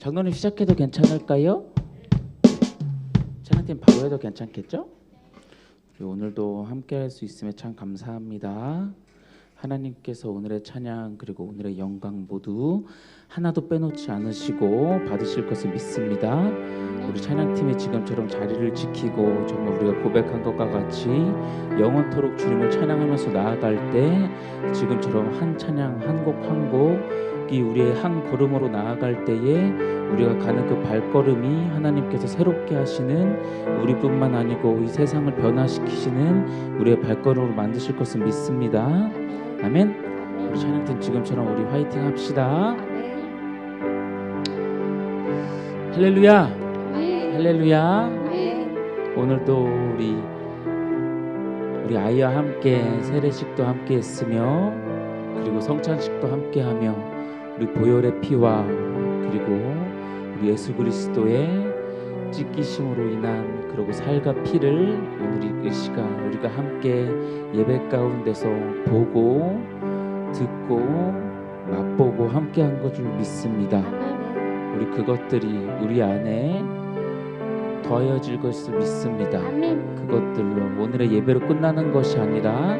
장로님 시작해도 괜찮을까요? 찬양팀 바로 해도 괜찮겠죠? 우리 오늘도 함께 할 수 있음에 참 감사합니다. 하나님께서 오늘의 찬양 그리고 오늘의 영광 모두 하나도 빼놓지 않으시고 받으실 것을 믿습니다. 우리 찬양팀이 지금처럼 자리를 지키고 정말 우리가 고백한 것과 같이 영원토록 주님을 찬양하면서 나아갈 때 지금처럼 한 찬양 한 곡 한곡 이 우리의 한 걸음으로 나아갈 때에 우리가 가는 그 발걸음이 하나님께서 새롭게 하시는 우리뿐만 아니고 이 세상을 변화시키시는 우리의 발걸음으로 만드실 것을 믿습니다. 아멘. 우리 찬양팀 지금처럼 우리 화이팅 합시다. 할렐루야. 할렐루야. 오늘도 우리 우리 아이와 함께 세례식도 함께 했으며 그리고 성찬식도 함께 하며 우리 보혈의 피와 그리고 우리 예수 그리스도의 찢기심으로 인한 그리고 살과 피를 오늘 이 시간 우리가 함께 예배 가운데서 보고 듣고 맛보고 함께 한 것을 믿습니다. 우리 그것들이 우리 안에 더해질 것을 믿습니다. 그것들로 오늘의 예배로 끝나는 것이 아니라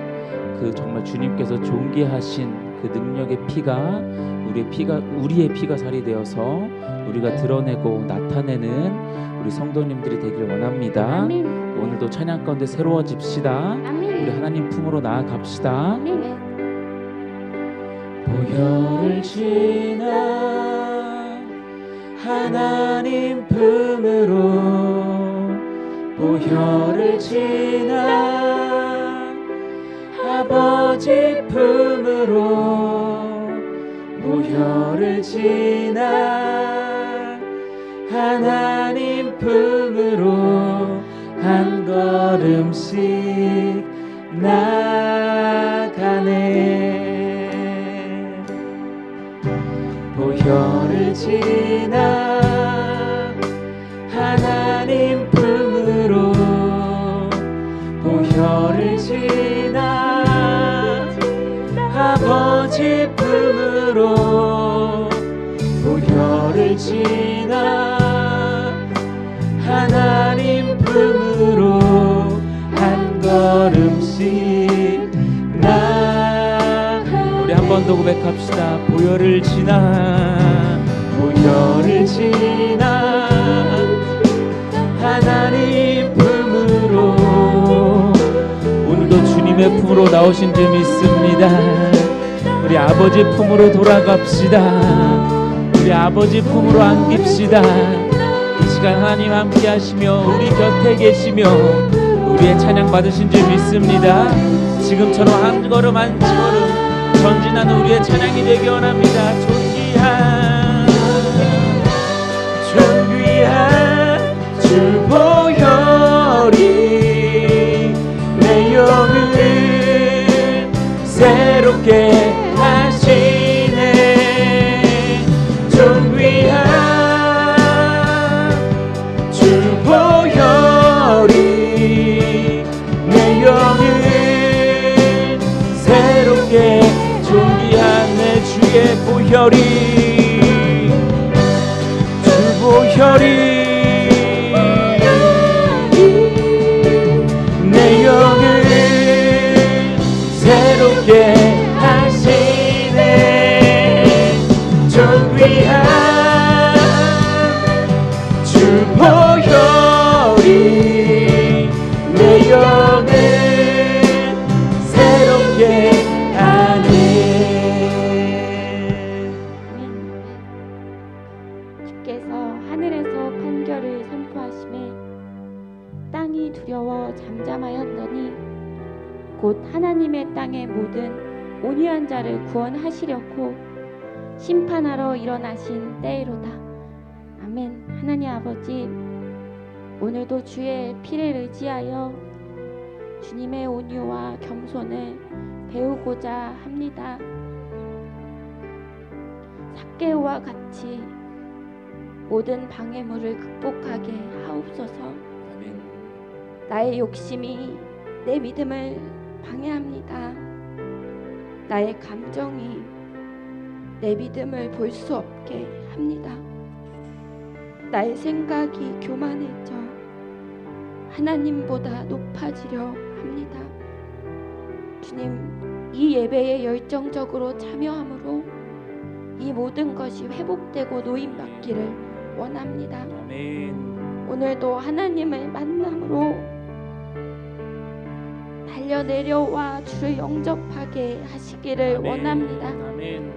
그 정말 주님께서 존귀하신 그 능력의 피가 우리의 피가 우리의 피가 살이 되어서 우리가 드러내고 나타내는 우리 성도님들이 되길 원합니다. 오늘도 찬양 가운데 새로워집시다. 우리 하나님 품으로 나아갑시다. 보혈을 지나 하나님 품으로 보혈을 지나 아버지 품으로 보혈을 지나 하나님 품으로 한 걸음씩 나가네. 보혈을 지나 보혈을 지나 하나님 품으로 한 걸음씩 나 우리 한 번 더 고백합시다. 보혈을 지나 보혈을 지나 하나님 품으로 오늘도 주님의 품으로 나오신 줄 믿습니다. 우리 아버지 품으로 돌아갑시다 우리 아버지 품으로 안깁시다. 이 시간 하나님 함께 하시며 우리 곁에 계시며 우리의 찬양 받으신 줄 믿습니다. 지금처럼 한 걸음 한 걸음 전진하는 우리의 찬양이 되기 원합니다. 존귀한 존귀한 주 보혈이 보 모든 온유한 자를 구원하시려고 심판하러 일어나신 때이로다. 아멘. 하나님 아버지 오늘도 주의 피를 의지하여 주님의 온유와 겸손을 배우고자 합니다. 삭개오와 같이 모든 방해물을 극복하게 하옵소서. 나의 욕심이 내 믿음을 방해합니다. 나의 감정이 내 믿음을 볼 수 없게 합니다. 나의 생각이 교만해져 하나님보다 높아지려 합니다. 주님, 이 예배에 열정적으로 참여함으로 이 모든 것이 회복되고 노임 받기를 원합니다. 아멘. 오늘도 하나님을 만남으로 달려 내려와 주를 영접하게 하시기를 아멘. 원합니다. 아멘.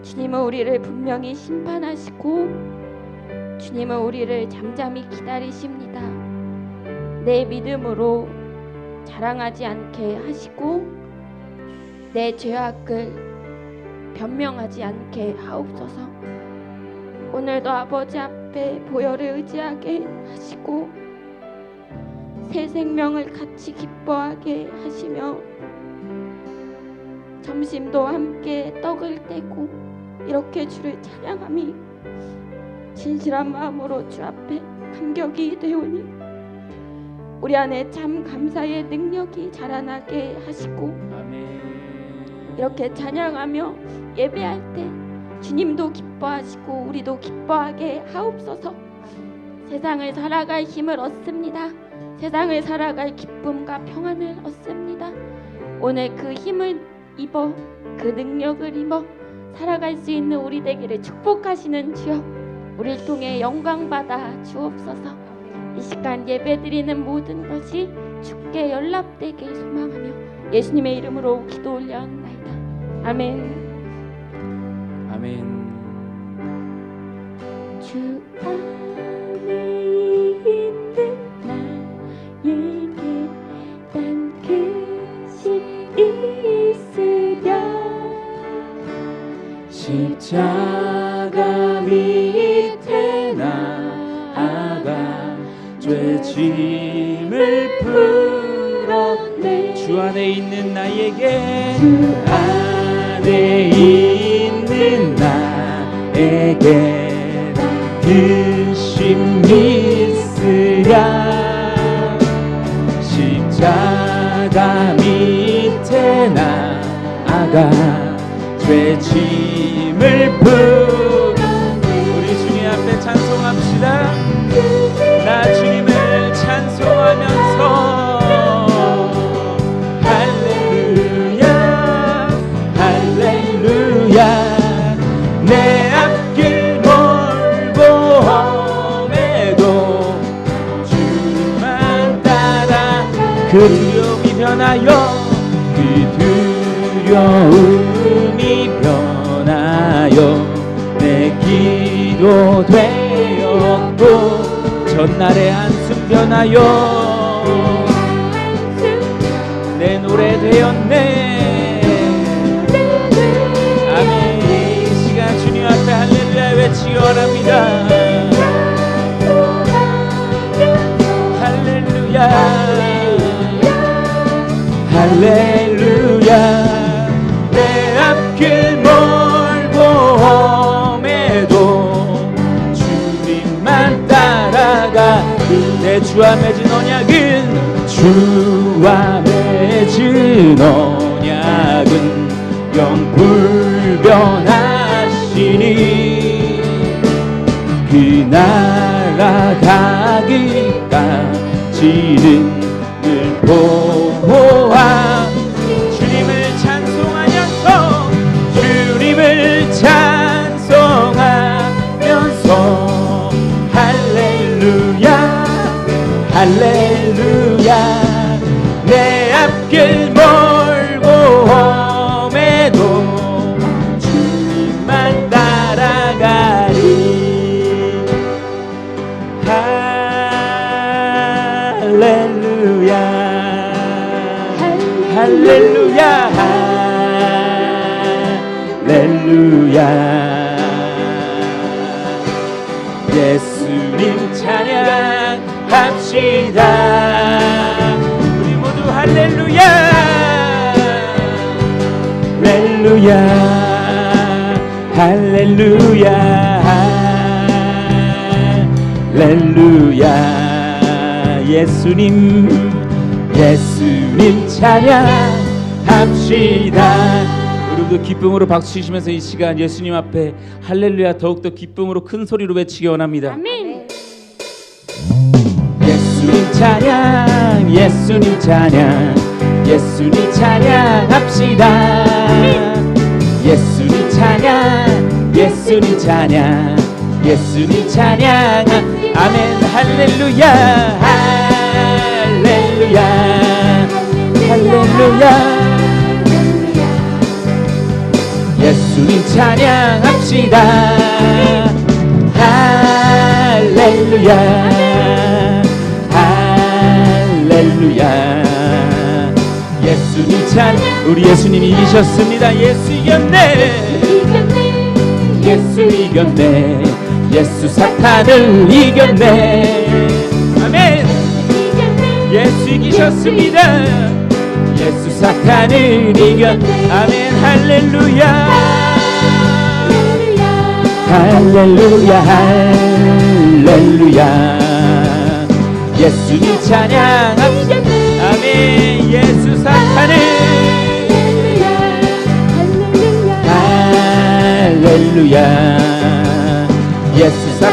주님은 우리를 분명히 심판하시고 주님은 우리를 잠잠히 기다리십니다. 내 믿음으로 자랑하지 않게 하시고 내 죄악을 변명하지 않게 하옵소서. 오늘도 아버지 앞에 보혈을 의지하게 하시고 새 생명을 같이 기뻐하게 하시며 점심도 함께 떡을 떼고 이렇게 주를 찬양함이 진실한 마음으로 주 앞에 감격이 되오니 우리 안에 참 감사의 능력이 자라나게 하시고. 이렇게 찬양하며 예배할 때 주님도 기뻐하시고 우리도 기뻐하게 하옵소서. 세상을 살아갈 힘을 얻습니다. 세상을 살아갈 기쁨과 평안을 얻습니다. 오늘 그 힘을 입어 그 능력을 입어 살아갈 수 있는 우리 되기를 축복하시는 주여 우리를 통해 영광 받아 주옵소서. 이 시간 예배드리는 모든 것이 주께 연락되길 소망하며 예수님의 이름으로 기도 올려옵나이다. 아멘. 아멘. 주 십자가 밑에 나아가 죄짐을 풀었네. 주 안에 있는 나에게 주 안에 있는 나에게 근심 있으랴. 십자가 밑에 나아가 할렐루야. 내 앞길 멀고 험해도 주님만 따라가 내 주와 맺은 언약은 주와 맺은 언약은 영 불변하시니 그 나라 가기까지는 늘보 할렐루야. 예수님 예수님 찬양합시다. 우리도 기쁨으로 박수 치시면서 이 시간 예수님 앞에 할렐루야 더욱더 기쁨으로 큰 소리로 외치기 원합니다. 아멘. 찬양 예수님 찬양 예수님 찬양합시다. 예수님 찬양 예수님 찬양 예수님 찬양 아멘. 할렐루야. 할렐루야. 할렐루야. 예수님 찬양합시다. 할렐루야. 할렐루야. 예수님 찬 우리 예수님이 이기셨습니다. 예수 이겼네. 예수 이겼네 예수 사탄을 이겼네. 아멘. 예수 이기셨습니다. 예수 사탄을 이겨 아멘. 할렐루야. 할렐루야. 할렐루야. 예수님 찬양합시다. 아멘. 예수 사탄을. 할렐루야. 사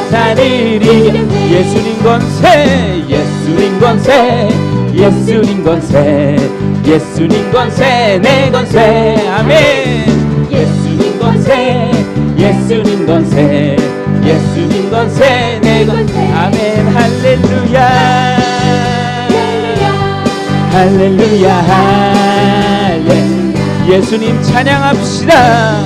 이겨 예수님 권세 예수님 권세 예수님 권세 예수님 권세 내 권세. 아멘. 예수님 권세 예수님 권세 예수님 권세 내 권세. 아멘. 할렐루야. 할렐루야. 할렐 예수님 찬양합시다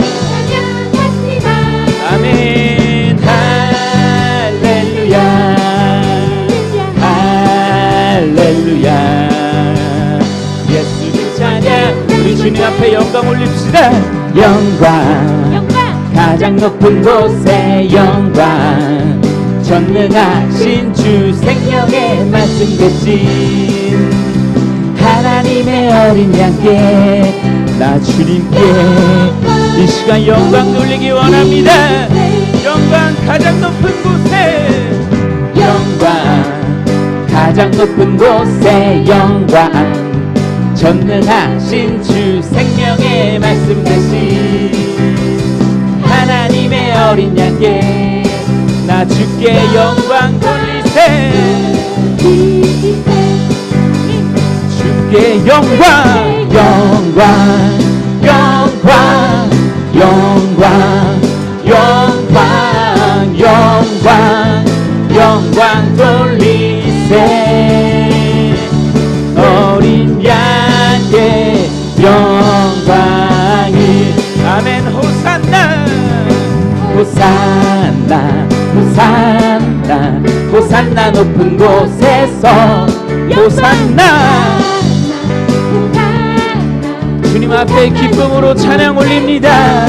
주님 앞에 영광 올립시다. 영광. 가장 높은 곳에 영광. 전능하신 주 생명의 말씀 대신 하나님의 어린 양께 나 주님께 이 시간 영광 돌리기 원합니다. 영광 가장 높은 곳에 영광. 가장 높은 곳에 영광 전능하신 주 생명의 말씀 대신 하나님의 어린 양께 나 주께 영광 돌리세. 주께 영광 영광 영광 영광 영광 호산나 호산나 호산나 높은 곳에서 호산나. 주님 앞에 기쁨으로 찬양 올립니다.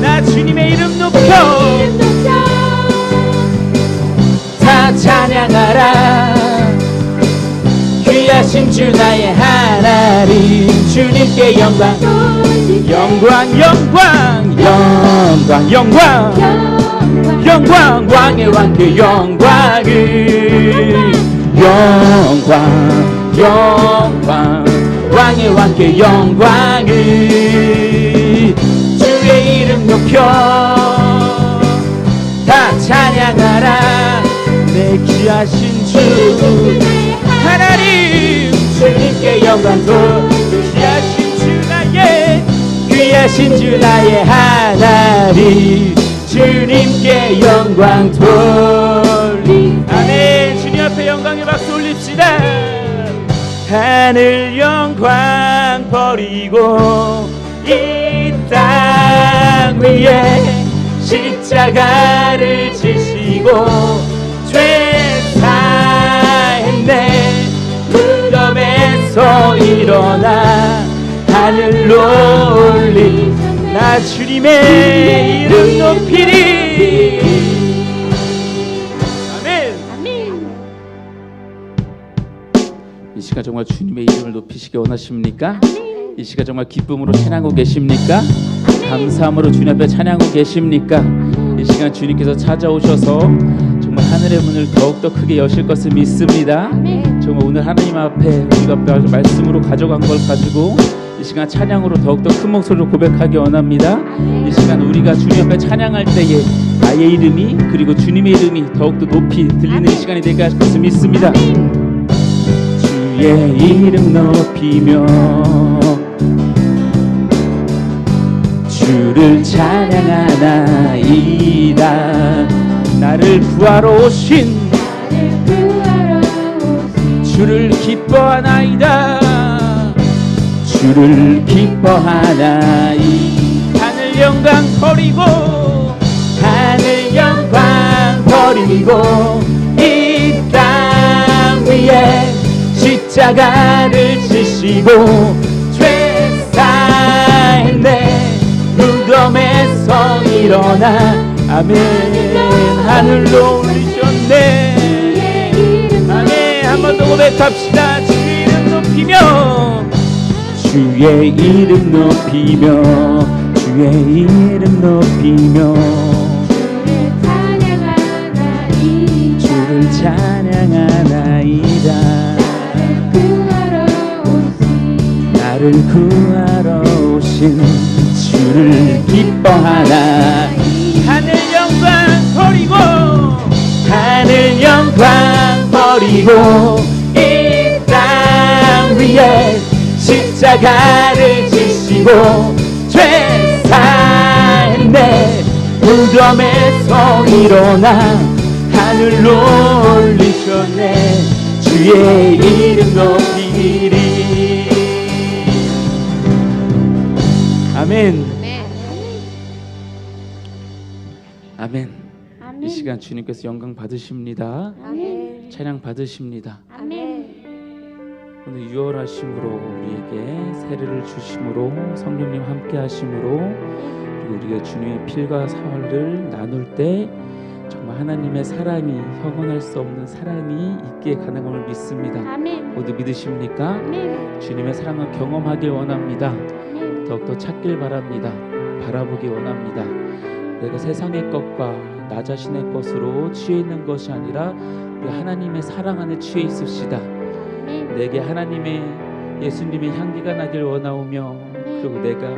나 주님의 이름 높여. 다 찬양하라. 귀하신 주 나의 하나님 주님께 영광 영광 영광 영광 영광. 영광 왕의 왕께 영광을. 영광 영광 왕의 왕께 영광을. 주의 이름 높여. 다 찬양하라. 내 귀하신 주. 하나님 주님께 영광 돌 귀하신 주 나의 하나님 주님께 영광 돌리. 아멘. 주님 앞에 영광의 박수 올립시다. 하늘 영광 버리고 이 땅 위에 십자가를 지시고 죄 사했네. 무덤에서 일어나 하늘로 올리 나 주님의 이름 높이리 아멘 이 시간 정말 주님의 이름을 높이시기 원하십니까? 이 시간 정말 기쁨으로 찬양하고 계십니까? 감사함으로 주님 앞에 찬양하고 계십니까? 이 시간 주님께서 찾아오셔서 정말 하늘의 문을 더욱더 크게 여실 것을 믿습니다. 정말 오늘 하나님 앞에 우리가 말씀으로 가져간 걸 가지고 이 시간 찬양으로 더욱더 큰 목소리로 고백하기 원합니다. 이 시간 우리가 주님 앞에 찬양할 때에 나의 이름이 그리고 주님의 이름이 더욱더 높이 들리는 이 시간이 되게 하실 것을 믿습니다. 주의 이름 높이며 주를 찬양하나이다 나를 구하러 오신 주를 기뻐하나이다 주를 기뻐하나이 하늘 영광 버리고 하늘 영광 버리고 이 땅 위에 십자가를 지시고 죄사했네 무덤에서 일어나 아멘. 하늘로 올리셨네. 아멘. 한 번 더 고백합시다. 주의 이름 높이며 주의 이름 높이며 주의 이름 높이며. 주를 찬양하나이다. 나를 구하러 오신 주를 기뻐하나. 하늘 영광 버리고 하늘 영광 버리고 이 땅 위에 십자가를 지시고 죄사했네 무덤에서 일어나 하늘로 올리셨네. 주의 이름 높이리. 아멘. 아멘. 이 시간 주님께서 영광 받으십니다. 찬양 받으십니다 오늘 유월하심으로 우리에게 세례를 주심으로 성령님 함께 하심으로 그리고 우리가 주님의 필과 사활을 나눌 때 정말 하나님의 사랑이 형언할 수 없는 사랑이 있기에 가능함을 믿습니다. 모두 믿으십니까? 주님의 사랑을 경험하길 원합니다. 더욱더 찾길 바랍니다. 바라보기 원합니다. 내가 세상의 것과 나 자신의 것으로 취해 있는 것이 아니라 하나님의 사랑 안에 취해 있읍시다. 내게 하나님의 예수님의 향기가 나길 원하오며 그리고 내가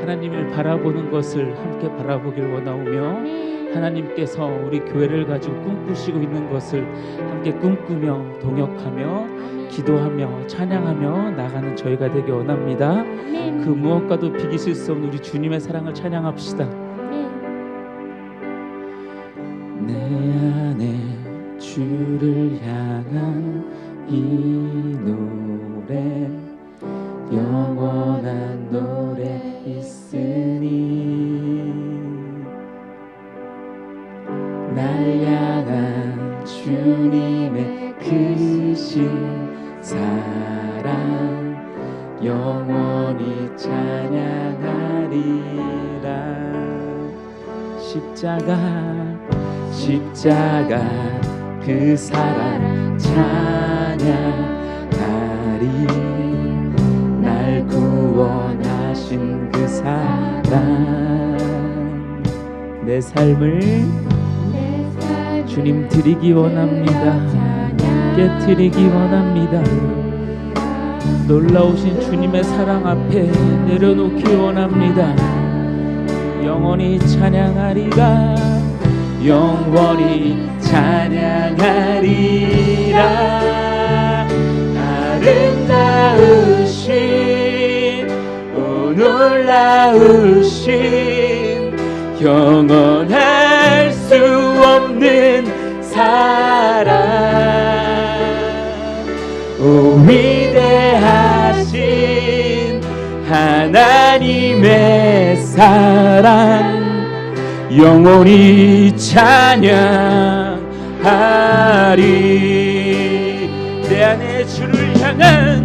하나님을 바라보는 것을 함께 바라보길 원하오며 하나님께서 우리 교회를 가지고 꿈꾸시고 있는 것을 함께 꿈꾸며 동역하며 기도하며 찬양하며 나가는 저희가 되기 원합니다. 그 무엇과도 비기실 수 없는 우리 주님의 사랑을 찬양합시다. 내 안에 주를 향한 이 노래 영원한 노래 있으니 날 향한 주님의 크신 사랑 영원히 찬양하리라. 십자가 십자가 그 사랑 찬양하리 날 구원하신 그 사랑. 내 삶을 주님 드리기 원합니다. 깨뜨리기 원합니다. 놀라우신 주님의 사랑 앞에 내려놓기 원합니다. 영원히 찬양하리라. 영원히 찬양하리라 아름다우신 오 놀라우신 영원할 수 없는 사랑. 오 위대하신 하나님의 사랑. 영원히 찬양하리. 내 안에 주를 향한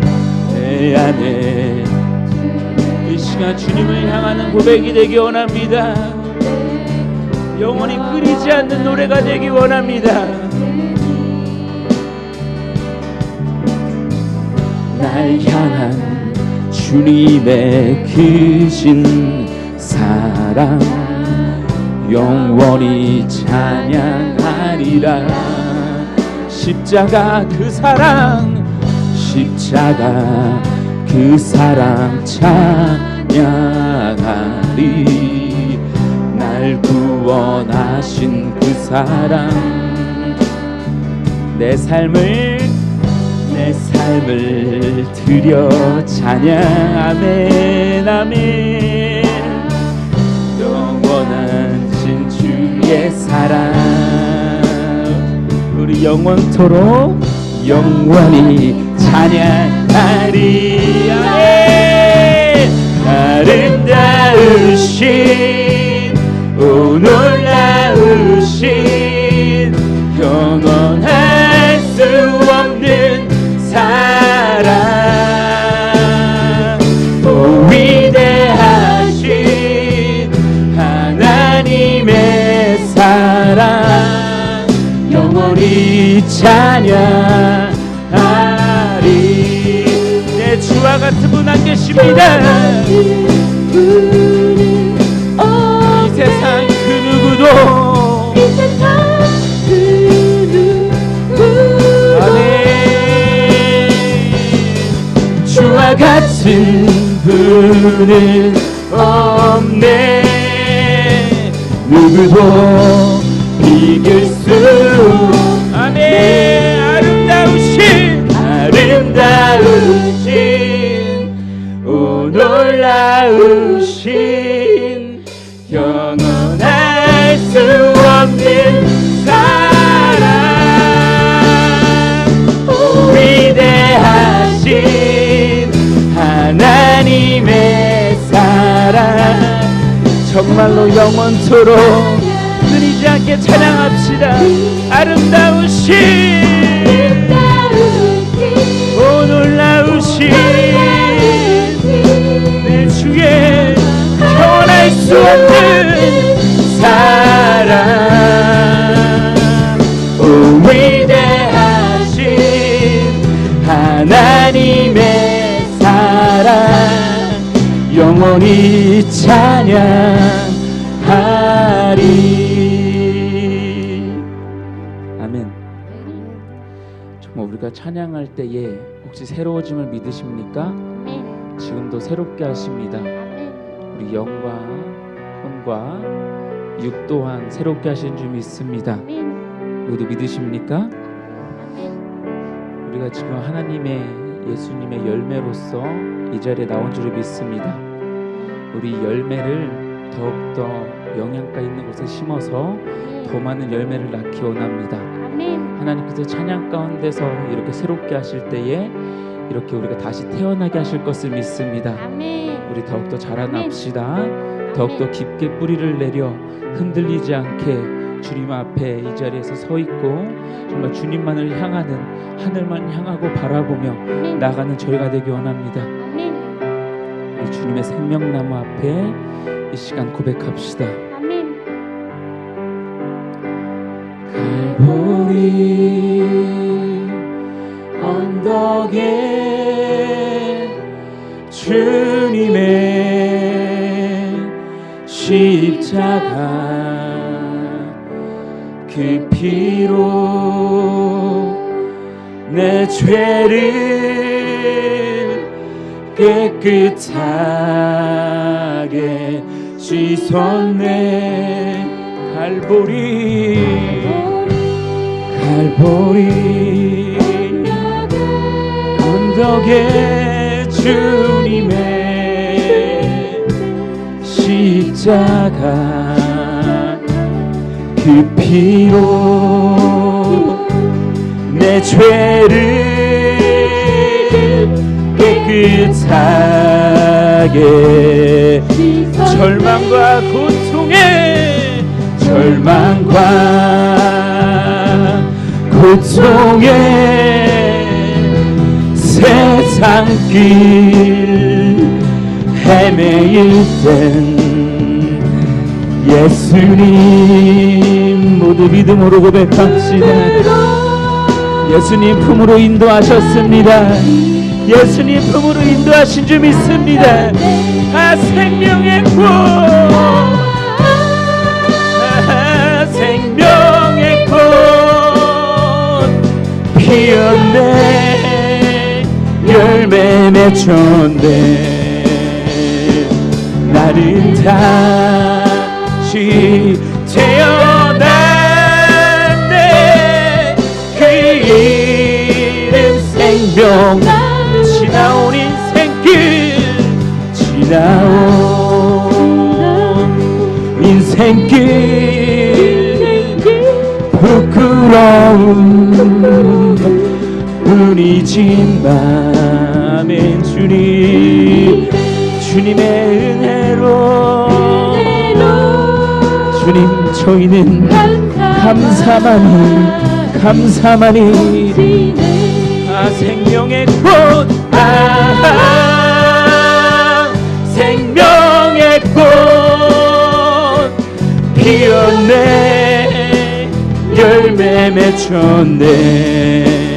내 안에 이 시간 주님을 향하는 고백이 되기 원합니다. 영원히 끊이지 않는 노래가 되기 원합니다. 날 향한 주님의 크신 사랑 영원히 찬양하리라. 십자가 그 사랑 십자가 그 사랑 찬양하리. 날 구원하신 그 사랑 내 삶을 내내 삶을 드려 찬양 아멘. 영원한 진주의 사랑. 우리 영원토록 영원히 찬양 하리 아멘 아름다우신 오 놀라우신 영원할 수 없는 사랑 오 위대하신 하나님의 사랑 영원히 찬양 주와 같은 분 안 계십니다. 이 세상 그 누구도 주와 같은 분은 찬양합시다. 아름다우신 오 놀라우신 내 주의 변할 수 없는 사랑. 오 위대하신 하나님의 사랑. 영원히 찬양 우리가 찬양할 때에 혹시 새로워짐을 믿으십니까? 지금도 새롭게 하십니다. 우리 영과 혼과 육 또한 새롭게 하시는 줄 믿습니다. 모두 믿으십니까? 우리가 지금 하나님의 예수님의 열매로서 이 자리에 나온 줄을 믿습니다. 우리 열매를 더욱더 영양가 있는 곳에 심어서 더 많은 열매를 낳기 원합니다. 하나님께서 찬양 가운데서 이렇게 새롭게 하실 때에 이렇게 우리가 다시 태어나게 하실 것을 믿습니다. 우리 더욱더 자라납시다. 더욱더 깊게 뿌리를 내려 흔들리지 않게 주님 앞에 이 자리에서 서 있고 정말 주님만을 향하는 하늘만 향하고 바라보며 나가는 저희가 되기 원합니다. 우리 주님의 생명나무 앞에 이 시간 고백합시다. 갈 보리 언덕에 주님의 십자가 그 피로 내 죄를 깨끗하게 씻었네. 갈보리 갈보리. 언덕에 주님의 십자가 그 피로 내 죄를 깨끗하게 절망과 고통에 절망과 고통에 세상 길 헤매일 땐 예수님 모두 믿음으로 고백합시다. 예수님 품으로 인도하셨습니다. 예수님 품으로 인도하신 줄 믿습니다. 아 생명의 꽃 아, 피었네. 열매 맺혔네. 나는 다시 태어났네. 그 이름 생명 지나온 인생 길 지나온 인생 길. 부끄러움 뿐이지만 주님 주님의 은혜로. 주님 저희는 감사만이 감사만이 아 생명의 꽃 아, 생명의 꽃 피었네. 열매 맺혔네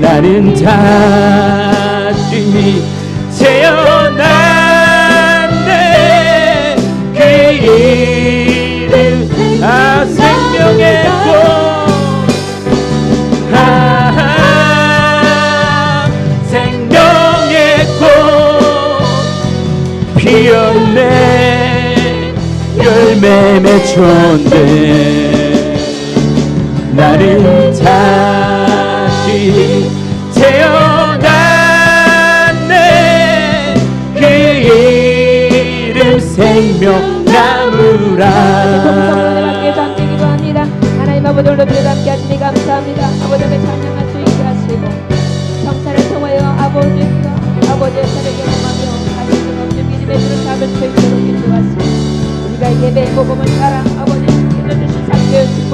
나는 다시 태어났네. 그 이름 아 생명의 꽃. 아, 생명의 꽃. 피었네. 열매 맺혔네. 나는 다 경험